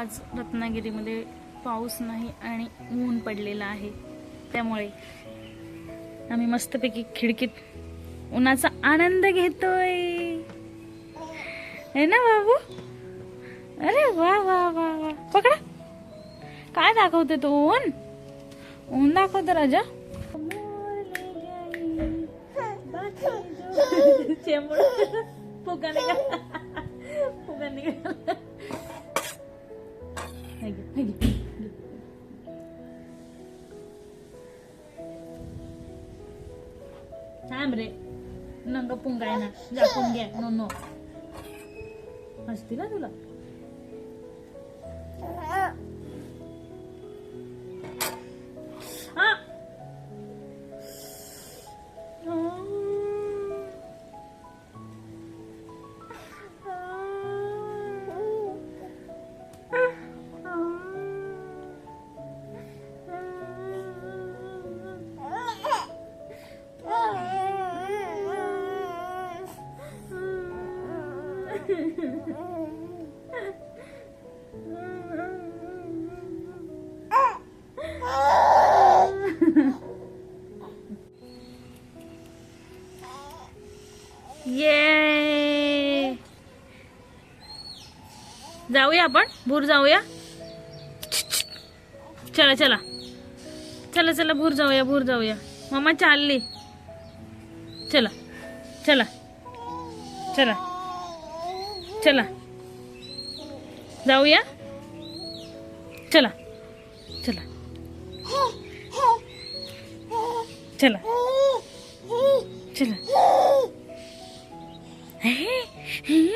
आज रत्नागिरीमध्ये पाऊस नाही आणि ऊन पडलेलं आहे. त्यामुळे आम्ही मस्तपैकी खिडकीत उन्हाचा आनंद घेतोय. है ना बाबू? अरे वा वा वा वा. पकडा. काय दाखवते तो ऊन? ऊन दाखवतो राजा. फुगा निघाला. फुगा निघाला. kayak gitu Sambre. Nang kepung gak enak Gak kepung no no. Masih tidak dulu lah. जाऊया आपण. भूर जाऊया. चला चला. चला चला भूर जाऊया भूर जाऊया. मम्मा चालली. चला चला. चला चला. जाऊया. चला चला. चला चला. हे,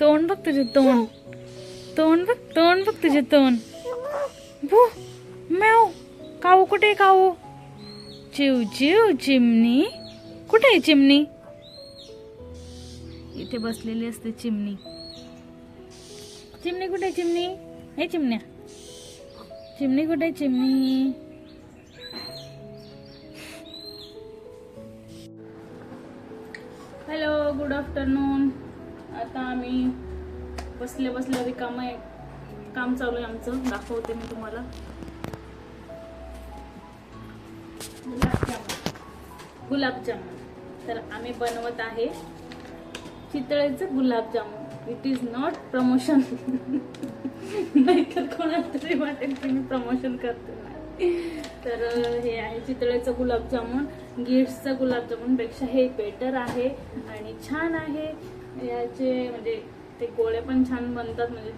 तोंड बघ तुझे तोंड. तोंड बघ तोंड बघ तुझे तोंड. भू मॅव काऊ कुठे आहे काऊ? चिव चिव चिमणी. कुठे आहे चिमणी? इथे बसलेली असते चिमणी. चिमणी कुठे आहे चिमणी? हे चिमण्या. चिमणी कुठे आहे चिमणी? हॅलो गुड आफ्टरनून आता आम्ही बसल्या बसल्या रिकाम आहे. काम चालू आहे आमचं. दाखवते मी तुम्हाला. गुलाबजामुन. गुलाबजामुन. तर आम्ही बनवत आहे चितळेचं gulab jamun. It is not promotion नाहीतर कोणाला तरी वाटेल की मी प्रमोशन करते. तर हे आहे चितळेचं गुलाबजामुन. गिफ्टचं गुलाबजामुनपेक्षा हे बेटर आहे आणि छान आहे. याचे म्हणजे ते गोळे पण छान बनतात म्हणजे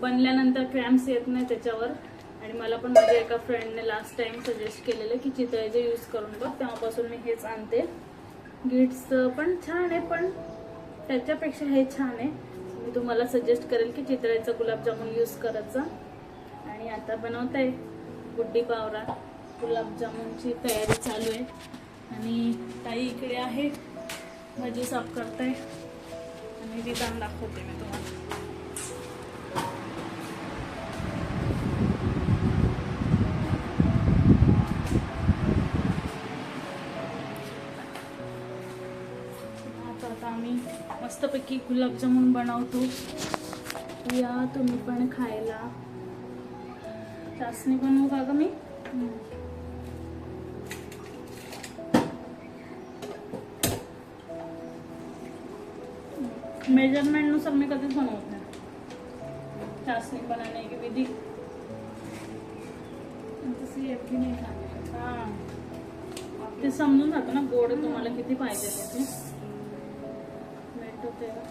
बनल्यानंतर क्रॅम्प्स येत नाही त्याच्यावर. आणि मला पण माझ्या एका फ्रेंडने लास्ट टाइम सजेस्ट केलेलं की चितळेचे यूज करून बघ तेव्हापासून मी हेच आणते. गिट्सचं पण छान आहे पण त्याच्यापेक्षा हे छान आहे. मी तुम्हाला सजेस्ट करेल की चितळेचं गुलाबजामुन यूज करायचं. आणि आता बनवत आहे गुड्डी पावरा. गुलाबजामुनची तयारी चालू आहे. आणि ताई इकडे आहे भाजी साफ करताय. आणि विधान दाखवते मी तुम्हाला. आता आता आम्ही मस्तपैकी गुलाबजामुन बनवतो. या तुम्ही पण खायला. चाचणी बनवू का ग मी? मेजरमेंटनुसार मी कधीच बनवत नाही. चाचणी बनाने की विधी. नाही. हा. ते समजून जातं ना गोड तुम्हाला किती पाहिजे ते. भेटतो तेव्हा.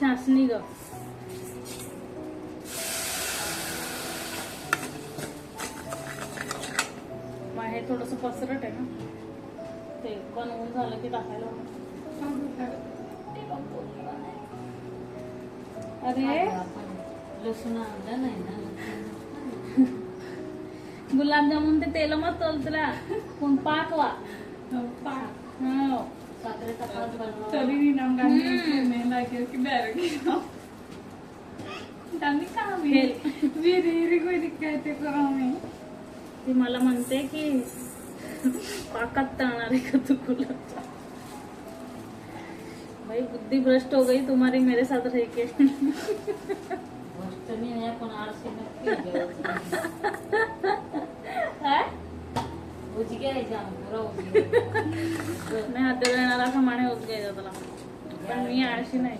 चाचणी ग. हे थोडस पसरट आहे ना. ते बनवून झालं की टाकायला अरे लसूण आणला नाही ना गुलाबजामुन ते तेल मत तुला कोण पाकवा पाक हो साखरेचा पाक बनवा तरी मी नाम गाणी नाही लागेल की डायरेक्ट त्यांनी का फेल. विहिरी विहिरी कोणी काय ते करा मी ती मला म्हणते की पाकात तळणार आहे का तू गुलाबजाम भाई बुद्धि भ्रष्ट हो गई तुम्हारी मेरे साथ रह के नाही पण जाम पुरा नाही हात पण मी आळशी नाही.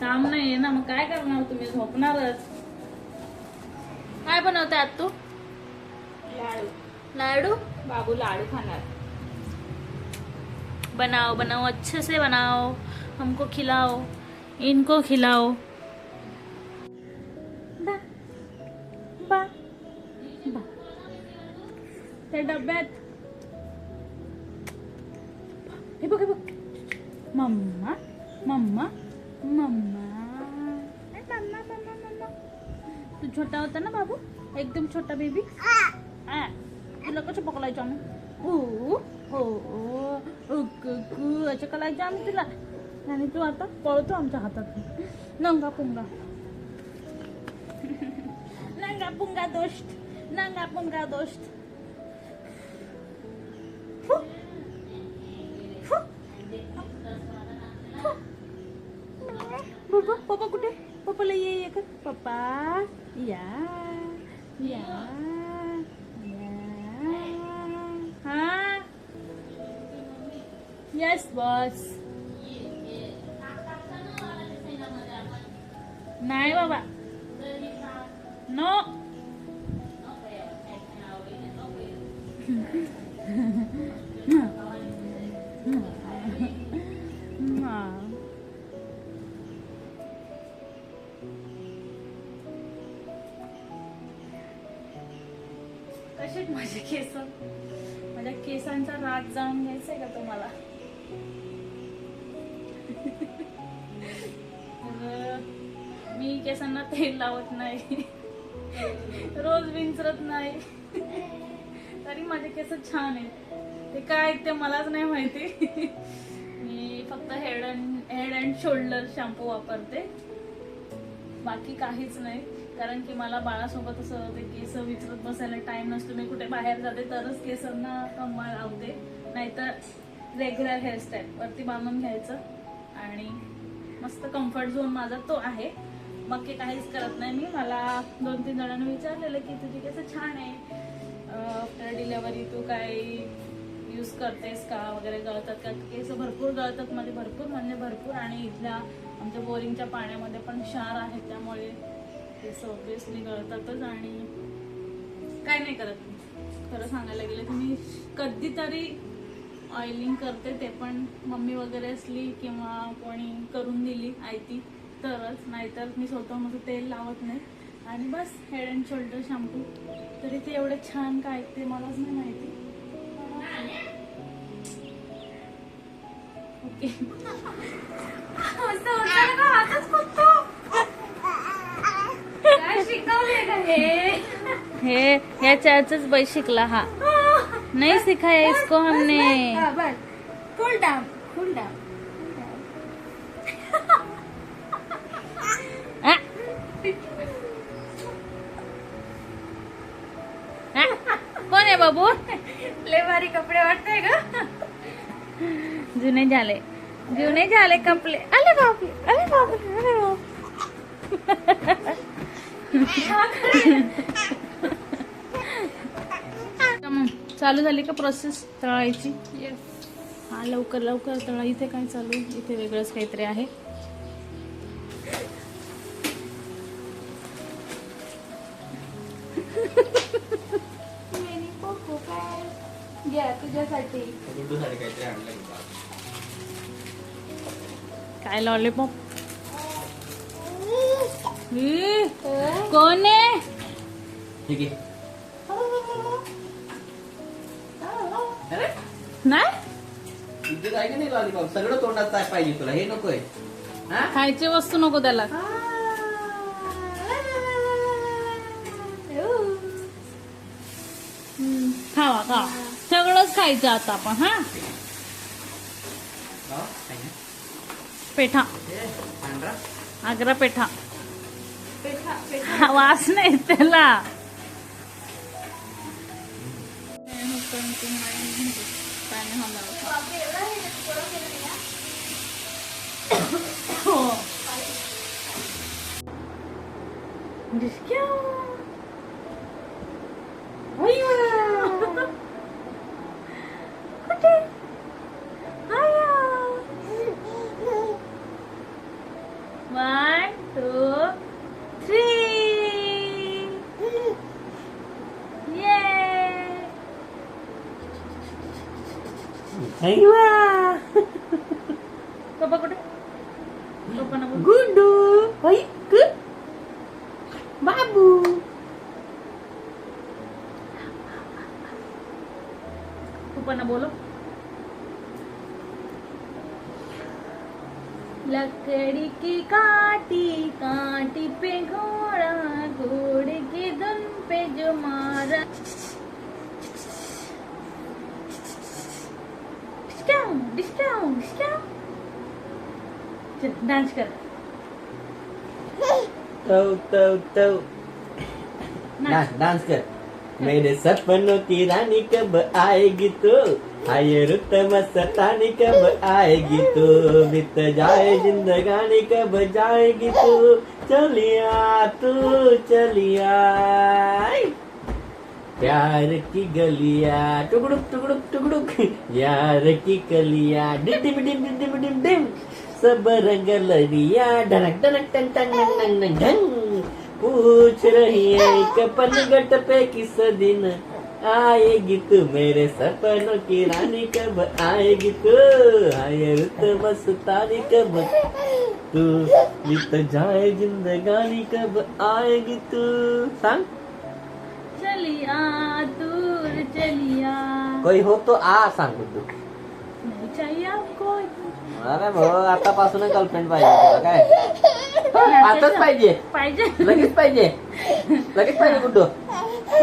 काम नाहीये ना मग काय करणार तुम्ही? झोपणारच. काय बनवते आत तू? लाडू. लाडू? बाबू लाडू खाणार. बनाओ बनाओ अच्छे से बनाओ हमको खिलाओ इनको खिलाओ। बा बा बा। त्या डब्यात एकदम छोटा बेबी आ, तुला कसं पकडायचं आम्ही? ऊ हो ओ कुकू असं करायचं आम्ही तुला. आणि तू आता पळतो आमच्या हातात. नंगा पुंगा. नंगा पुंगा दोस्त नंगा पुंगा दोस्त फु. फु. फु. पप्पा पप्पा कुठे? पप्पाला ये ये कर. पप्पा या. Yeah. Yeah. Huh? Yes, boss. Naik, Bapak. No. कसे माझे केस? माझ्या केसांचा राग जाणून घ्यायचंय का तुम्हाला? मी केसांना तेल लावत नाही. रोज विंचरत नाही. तरी माझे केस छान आहेत. ते काय आहेत ते मलाच नाही माहिती. मी फक्त head and head and shoulder shampoo वापरते. बाकी काहीच नाही. कारण की मला बाळासोबत असं ते केस विचरत बसायला टाइम नसतो. मी कुठे बाहेर जाते तरच केसांना कंबाळ लावते. नाहीतर रेग्युलर हेअरस्टाईल वरती बांधून घ्यायचं. आणि मस्त कम्फर्ट झोन माझा तो आहे. बाकी काहीच करत नाही मी. मला दोन तीन जणांनी विचारलेलं की तुझी कसं छान आहे. आफ्टर डिलेवरी तू काय यूज करतेस का? वगैरे गळतात का? केस भरपूर गळतात. मध्ये भरपूर म्हणजे भरपूर. आणि इथल्या आमच्या बोरिंगच्या पाण्यामध्ये पण क्षार आहे. त्यामुळे केस ऑब्विसली गळतातच आणि काय नाही करत. खरं सांगायला गेलं की मी कधीतरी ऑइलिंग करते ते पण मम्मी वगैरे असली किंवा कोणी करून दिली आयती तरच. नाहीतर मी स्वतः माझं तेल लावत नाही. आणि बस हेड अँड शोल्डर शॅम्पू तरी ते एवढे छान काय ते मलाच नाही माहिती. ओके. हे ह्याच्याच बै शिकला हा. नहीं सिखाया इसको हमने. आ? आ? कोण आहे बाबू? लय भारी कपडे वाटतंय का जुने झाले. जुने झाले कपडे. अरे बापरे अरे बाप मग चालू झाली का प्रोसेस तळायची हा लवकर लवकर तळा. इथे काय चालू? आहे? इथे वेगळंच काहीतरी आहे? काय? लॉलीपॉप कोण आहे? ठीक आहे. अरे. नाही? इज्जत आहे का नाही लॉलीपॉप? सगळं तोंडात काय पाहिजे तुला. हे नकोय. हा? खायची वस्तू नको त्याला. खावा खावा. सगळंच खायचं आता आपण हा? हो? पेठा. हे, आग्रा पेठा. हा, वास नाही त्याला something नाही पाणी हवं हो डिस्क्या कुठे आया वन टू थ्री ये पप्पा कुठे पप्पा नको गुंडू ऐक बाबू पप्पा बोलो लकड़ी की काटी काटी पे घोड़ा घोड़े की धुन पे जो मारा डिस्टाउन डिस्टाउन डांस कर. तो तो तो नाच डांस डांस कर. मेरे सपनों की रानी कब आएगी तू? आए रुतम मस्तानी कब आएगी तू? बीत जाए जिंदगानी कब जाएगी तू? चलिया तू चलिया। प्यार की गलिया टुकड़ुक टुकड़ुक टुकड़ुक। यार की कलिया डिम डिम डिम डिम डिम डिम डिम। सब रंग लड़िया ढनक ढनक टन टन टन टन टन ढंग पूछ रही है कपन गट पे किस दिन आएगी तू मेरे सपनों की रानी कब आएगी तू आए रुत तारी कब? तू बीत जाए जिंदगानी कब आएगी तू सांग। चलिया दूर चलिया। कोई हो तो आ सांग तू. नहीं चाहिए आपको अरे भाऊ आतापासूनच गर्लफ्रेंड पाहिजे तुला काय? आताच पाहिजे. पाहिजे. लगेच पाहिजे. लगेच पाहिजे कुठं?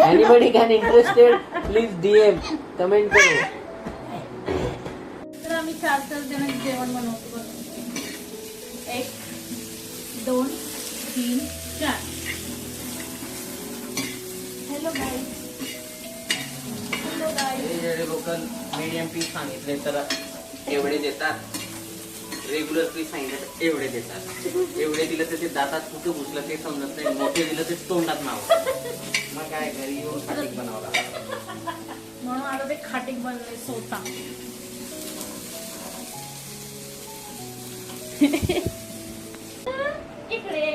Anybody can interested please DM comment करू. तर आम्ही चार चार जण जेवण बनवतो. एक दोन तीन चार. गाई लोक मीडियम पीस सांगितले तर एवढे देतात. रेग्युलर पीस सांगितले तर एवढे देतात. एवढे दिलं तर ते दातात कुठं घुसलं ते समजत नाही. मोठे दिलं ते तोंडात नाव. मग काय घरी येऊन खाटीक बनावं लागलं म्हणून आता ते खाटीक बनले स्वतः इकडे.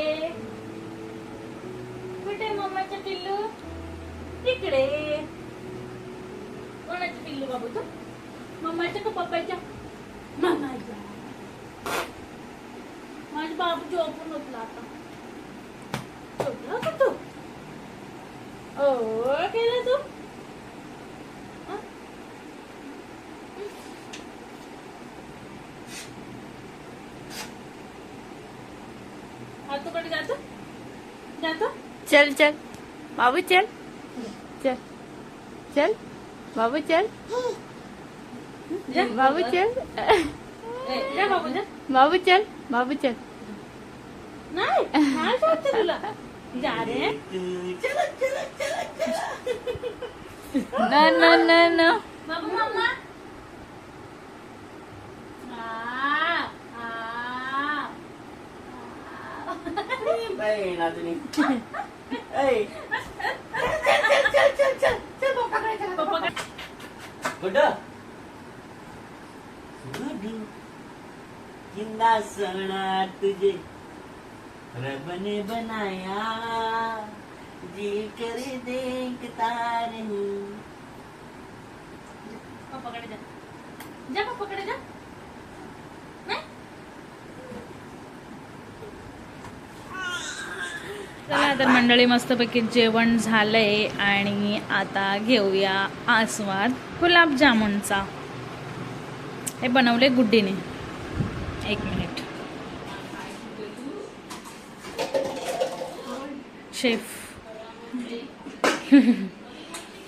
कुठे मम्माच्या पिल्लू? इकडे कोणाचे पिल्लू बाबू तू मम्माच्या का पप्पाच्या मम्माच्या माझे बाबू झोपून उठला आता झोपला का तू ओ केलं तू हं? हातू कडे जातो जातो चल चल बाबू चल चल चल बाबू चल जा बाबू चल ए, जा बाबू जा बाबू चल बाबू चल नाही नाही जायचं तुला जा रे न न न न बाबू मम्मा आ, आ, बाई, नाचणी. ऐ, पप्पा काय कुठं गुडू किंदा सणा तुझे रब ने बनाया जी कर देखता रही पप्पाकडे जा जा पप्पाकडे जा चला तर मंडळी मस्तपैकी जेवण झालंय आणि आता घेऊया आस्वाद गुलाबजामुनचा. हे बनवले गुड्डीने. एक मिनिट. शेफ.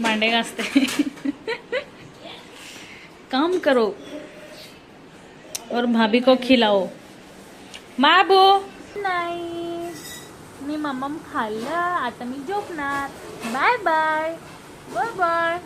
भांडे घासते. काम करो. और भाभी को खिलाओ. बाबू. नाही. मी मम्मा खाल्लं. आता मी झोपणार. Bye bye bye bye